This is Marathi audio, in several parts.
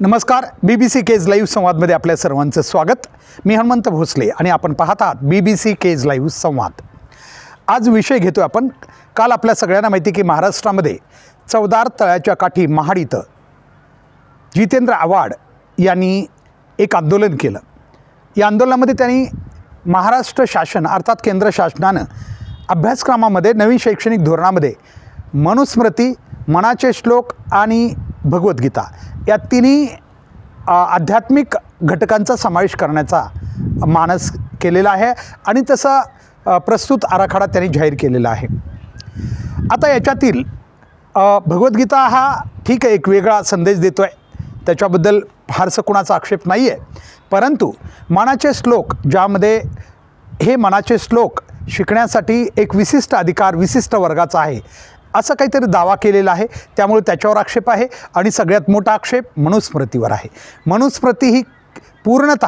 नमस्कार B B C Kej live संवादमध्ये आपल्या सर्वांचं स्वागत. मी हनुमंत भोसले आणि आपण पाहत आहात B B C Kej live संवाद. आज विषय घेतो आपण. काल आपल्या सगळ्यांना माहिती की महाराष्ट्रामध्ये चवदार तळ्याच्या काठी महाड इथं जितेंद्र आव्हाड यांनी एक आंदोलन केलं. या आंदोलनामध्ये त्यांनी महाराष्ट्र शासन अर्थात केंद्र शासनानं अभ्यासक्रमामध्ये नवीन शैक्षणिक धोरणामध्ये मनुस्मृती मनाचे श्लोक आणि भगवद्गीता. या तिन्ही आध्यात्मिक घटकांचा समावेश करण्याचा मानस केलेला आहे आणि तसा प्रस्तुत आराखडा त्यांनी जाहीर केलेला आहे. आता याच्यातील भगवद्गीता हा ठीक आहे एक वेगळा संदेश देतो आहे त्याच्याबद्दल फारसं कुणाचा आक्षेप नाही आहे परंतु मनाचे श्लोक ज्यामध्ये हे मनाचे श्लोक शिकण्यासाठी एक विशिष्ट अधिकार विशिष्ट वर्गाचा आहे असं काहीतरी दावा केलेला आहे. त्यामुळे त्याच्यावर आक्षेप आहे आणि सगळ्यात मोठा आक्षेप मनुस्मृतीवर आहे. मनुस्मृती ही पूर्णत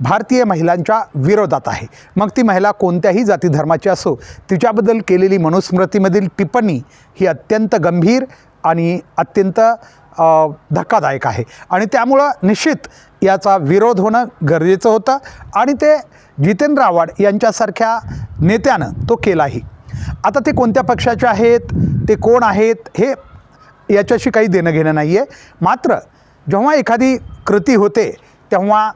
भारतीय महिलांच्या विरोधात आहे. मग ती महिला कोणत्याही जाती धर्माची असो तिच्याबद्दल केलेली मनुस्मृतीमधील टिप्पणी ही अत्यंत गंभीर आणि अत्यंत धक्कादायक आहे. आणि त्यामुळं निश्चित याचा विरोध होणं गरजेचं होतं आणि ते जितेंद्र आव्हाड यांच्यासारख्या नेत्यानं तो केलाही. आता ते कोणत्या पक्षाचे आहेत? ते कोण आहेत? हे याच्याशी काही देणं घेणं नाही आहे मात्र जेव्हा एखादी कृती होते तेव्हा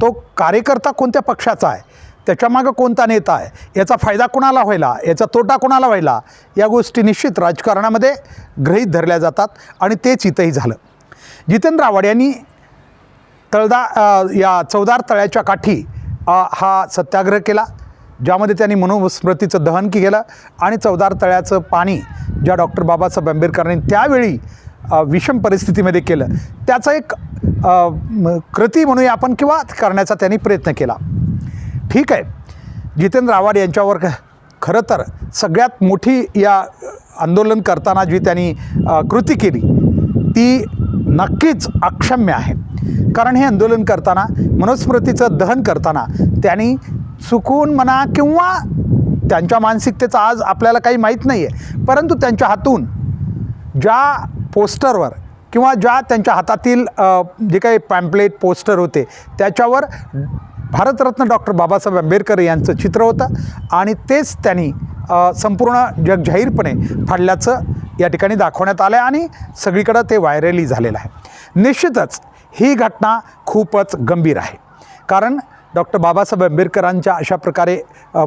तो कार्यकर्ता कोणत्या पक्षाचा आहे? त्याच्यामागं कोणता नेता आहे? याचा फायदा कोणाला व्हायला? याचा तोटा कोणाला व्हायला? या गोष्टी निश्चित राजकारणामध्ये गृहीत धरल्या जातात आणि तेच इथंही झालं. जितेंद्र आव्हाड यांनी तळदा या चौदार तळ्याच्या काठी हा सत्याग्रह केला. ज्यामध्ये त्यांनी मनुस्मृतीचं दहन केलं आणि चौदार तळ्याचं पाणी ज्या डॉक्टर बाबासाहेब आंबेडकरांनी त्यावेळी विषम परिस्थितीमध्ये केलं. त्याचा एक कृती म्हणूया आपण किंवा करण्याचा त्यांनी प्रयत्न केला. ठीक आहे. जितेंद्र आव्हाड यांच्यावर ख- खरं तर सगळ्यात मोठी या आंदोलन करताना जी त्यांनी कृती केली ती नक्कीच अक्षम्य आहे. कारण हे आंदोलन करताना मनुस्मृतीचं दहन करताना त्यांनी चुकून म्हणा किंवा त्यांच्या मानसिकतेचा आज आपल्याला काही माहीत नाही आहे परंतु त्यांच्या हातून ज्या पोस्टरवर किंवा ज्या त्यांच्या हातातील जे काही पॅम्पलेट पोस्टर होते त्याच्यावर भारतरत्न डॉक्टर बाबासाहेब आंबेडकर यांचं चित्र होतं आणि तेच त्यांनी संपूर्ण जग जाहीरपणे फाडल्याचं या ठिकाणी दाखवण्यात आलं आहे आणि सगळीकडं ते व्हायरली झालेलं आहे. निश्चितच ही घटना खूपच गंभीर आहे. कारण डॉक्टर बाबासाहेब आंबेडकरांच्या अशा प्रकारे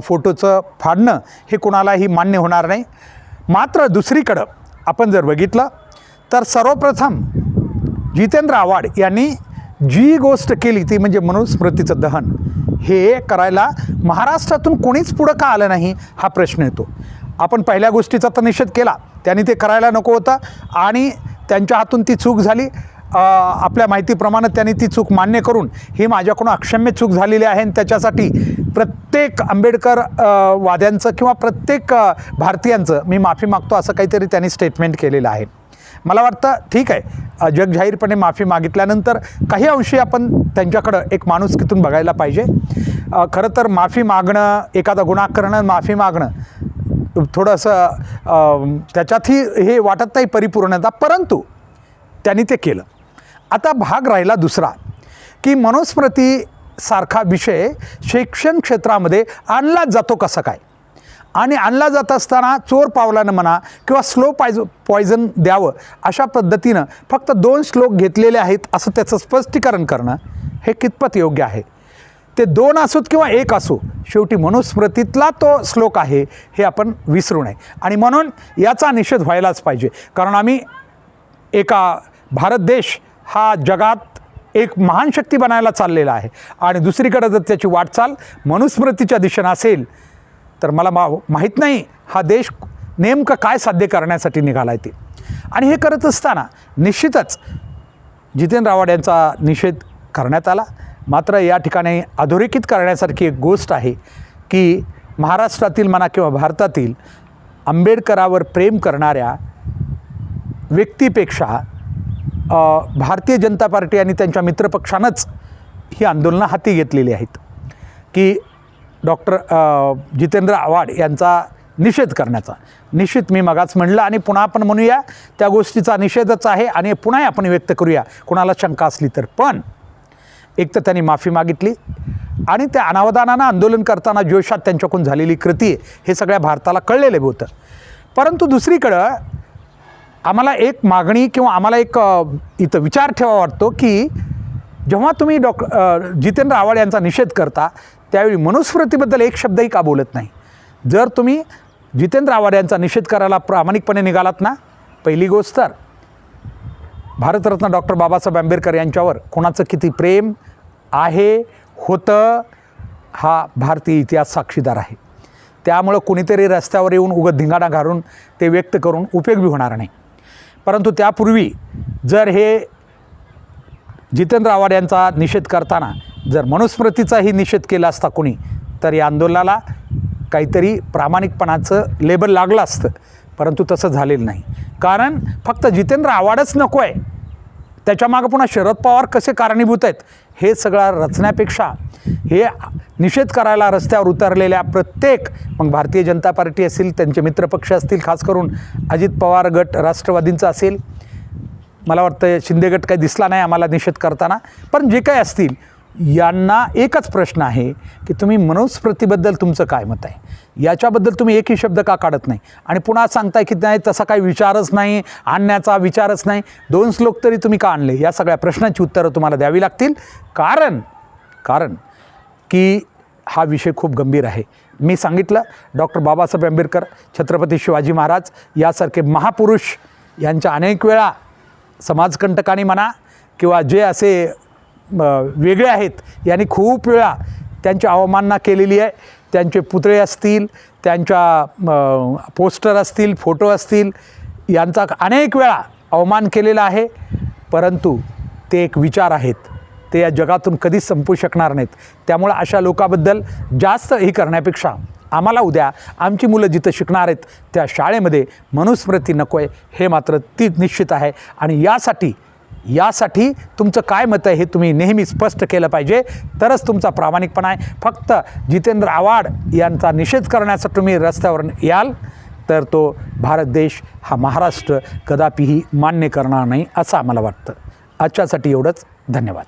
फोटोचं फाडणं हे कोणालाही मान्य होणार नाही. मात्र दुसरीकडं आपण जर बघितलं तर सर्वप्रथम जितेंद्र आव्हाड यांनी जी गोष्ट केली ती म्हणजे मनुस्मृतीचं दहन. हे करायला महाराष्ट्रातून कोणीच पुढं का आलं नाही हा प्रश्न येतो. आपण पहिल्या गोष्टीचा तर निषेध केला. त्यांनी ते करायला नको होतं आणि त्यांच्या हातून ती चूक झाली. आपल्या माहितीप्रमाणे त्यांनी ती चूक मान्य करून ही माझ्याकडून अक्षम्य चूक झालेली आहे आणि त्याच्यासाठी प्रत्येक आंबेडकर वाद्यांचं किंवा प्रत्येक भारतीयांचं मी माफी मागतो असं काहीतरी त्यांनी स्टेटमेंट केलेलं आहे. मला वाटतं ठीक आहे. जगजाहीरपणे जग जाहीरपणे माफी मागितल्यानंतर काही अंशी आपण त्यांच्याकडं एक माणुसकीतून बघायला पाहिजे. खरं तर माफी मागणं एखादा गुन्हा करणं माफी मागणं थोडंसं त्याच्यातही हे वाटत नाही परिपूर्णता परंतु त्यांनी ते केलं. आता भाग राहिला दुसरा की मनुस्मृती सारखा विषय शिक्षण क्षेत्रामध्ये आणला जातो कसा काय? आणि आणला जात असताना चोर पावलानं म्हणा किंवा स्लो पायज पॉयझन द्यावं अशा पद्धतीनं फक्त दोन श्लोक घेतलेले आहेत असं त्याचं स्पष्टीकरण करणं हे कितपत योग्य आहे? ते दोन असोत किंवा एक असो शेवटी मनुस्मृतीतला तो श्लोक आहे हे आपण विसरू नये. आणि म्हणून याचा निषेध व्हायलाच पाहिजे. कारण आम्ही एका भारत देश हा जगात एक महान शक्ती बनायला चाललेला आहे. आणि दुसरीकडे जर त्याची वाटचाल मनुस्मृतीच्या दिशेनं असेल तर मला मा माहीत नाही हा देश नेमकं काय साध्य करण्यासाठी निघाला आहे ते. आणि हे करत असताना निश्चितच जितेंद्र आव्हाड यांचा निषेध करण्यात आला. मात्र या ठिकाणी अधोरेखित करण्यासारखी एक गोष्ट आहे की महाराष्ट्रातील म्हणा किंवा भारतातील आंबेडकरावर प्रेम करणाऱ्या व्यक्तीपेक्षा भारतीय जनता पार्टी आणि त्यांच्या मित्रपक्षानंच ही आंदोलनं हाती घेतलेली आहेत. की डॉक्टर जितेंद्र आव्हाड यांचा निषेध करण्याचा. निश्चित मी मगाच म्हणलं आणि पुन्हा आपण म्हणूया त्या गोष्टीचा निषेधच आहे आणि पुन्हाही आपण व्यक्त करूया. कुणाला शंका असली तर. पण एक तर त्यांनी माफी मागितली आणि त्या अनावधानानं आंदोलन करताना जोशात त्यांच्याकडून झालेली कृती हे सगळ्या भारताला कळलेलं होतं. परंतु दुसरीकडं आम्हाला एक मागणी किंवा आम्हाला एक इथं विचार ठेवा वाटतो की जेव्हा तुम्ही डॉक जितेंद्र आव्हाड यांचा निषेध करता त्यावेळी मनुस्मृतीबद्दल एक शब्दही का बोलत नाही? जर तुम्ही जितेंद्र आव्हाड यांचा निषेध करायला प्रामाणिकपणे निघालात ना पहिली गोष्ट तर भारतरत्न डॉक्टर बाबासाहेब आंबेडकर यांच्यावर कोणाचं किती प्रेम आहे होतं हा भारतीय इतिहास साक्षीदार आहे. त्यामुळं कुणीतरी रस्त्यावर येऊन उगत धिंगाणा घालून ते व्यक्त करून उपयोग बी होणार नाही. परंतु त्यापूर्वी जर हे जितेंद्र आव्हाड यांचा निषेध करताना जर मनुस्मृतीचाही निषेध केला असता कोणी तर या आंदोलनाला काहीतरी प्रामाणिकपणाचं लेबल लागलं असतं. परंतु तसं झालेलं नाही. कारण फक्त जितेंद्र आव्हाडच नको आहे. त्याच्यामागं पुन्हा शरद पवार कसे कारणीभूत आहेत हे सगळं रचण्यापेक्षा हे निषेध करायला रस्त्यावर उतरलेल्या प्रत्येक मग भारतीय जनता पार्टी असेल त्यांचे मित्रपक्ष असतील खास करून अजित पवार गट राष्ट्रवादींचा असेल. मला वाटतं शिंदे गट काही दिसला नाही आम्हाला निषेध करताना पण जे काही असतील यांना एकच प्रश्न आहे की तुम्ही मनुस्मृतीबद्दल तुमचं काय मत आहे? याच्याबद्दल तुम्ही एकही शब्द का काढत नाही? आणि पुन्हा सांगताय की नाही तसा काही विचारच नाही आणण्याचा विचारच नाही. दोन श्लोक तरी तुम्ही का आणले? या सगळ्या प्रश्नांची उत्तरं तुम्हाला द्यावी लागतील. कारण कारण की हा विषय खूप गंभीर आहे. मी सांगितलं डॉक्टर बाबासाहेब आंबेडकर छत्रपती शिवाजी महाराज यासारखे महापुरुष यांच्या अनेक वेळा समाजकंटकांनी म्हणा किंवा जे असे वेगळे आहेत. यांनी खूप वेळा त्यांची अवमानना केलेली आहे. त्यांचे पुतळे असतील त्यांच्या पोस्टर असतील फोटो असतील यांचा अनेक वेळा अवमान केलेला आहे. परंतु ते एक विचार आहेत. ते या जगातून कधीच संपू शकणार नाहीत. त्यामुळं अशा लोकाबद्दल जास्त हे करण्यापेक्षा आम्हाला उद्या आमची मुलं जिथं शिकणार आहेत त्या शाळेमध्ये मनुस्मृती नको आहे हे मात्र ती निश्चित आहे. आणि यासाठी यासाठी तुमचं काय मत आहे हे तुम्ही नेहमी स्पष्ट केलं पाहिजे. तरच तुमचा प्रामाणिकपणा आहे. फक्त जितेंद्र आव्हाड यांचा निषेध करण्यासाठी तुम्ही रस्त्यावर याल तर तो भारत देश हा महाराष्ट्र कदापिही मान्य करणार नाही असं आम्हाला वाटतं. आजच्यासाठी एवढंच. धन्यवाद.